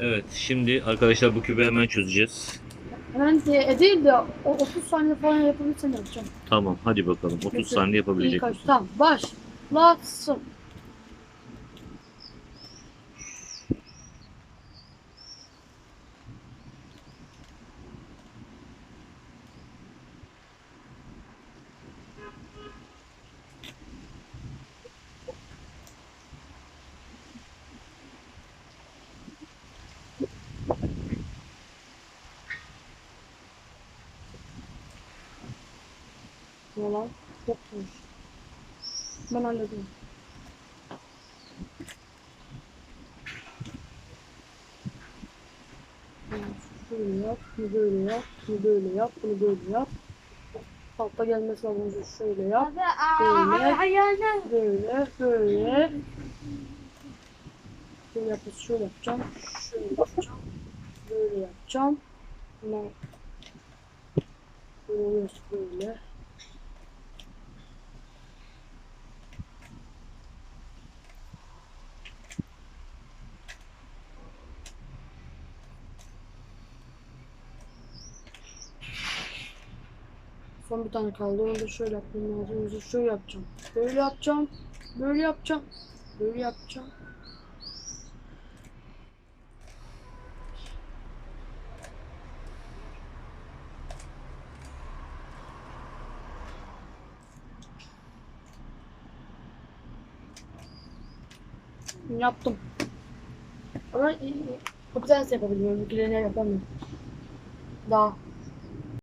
Evet şimdi arkadaşlar bu kübü hemen çözeceğiz. Hemen e, değil de o 30 saniye falan yapabilirsem yapacağım. Tamam hadi bakalım 30 Peki, saniye yapabilecek kaç. misin? Tamam başlasın. Yalan. Yokmuş. Ben halledeyim. Şöyle yap, bunu böyle yap, bunu böyle yap, bunu böyle yap. Altta gelmesi lazım. Şöyle yap, Böyle. böyle, böyle. Şöyle yapacağız, şöyle yapacağım, şöyle yapacağım, böyle yapacağım. Buna böyle, böyle. Son bir tane kaldı. Onu da şöyle yapmam lazım. Onu şöyle yapacağım. Böyle yapacağım. Böyle yapacağım. Böyle yapacağım. Yaptım. Ama bir tanesi yapabiliyorum. İkilerini yapamıyorum. Daha.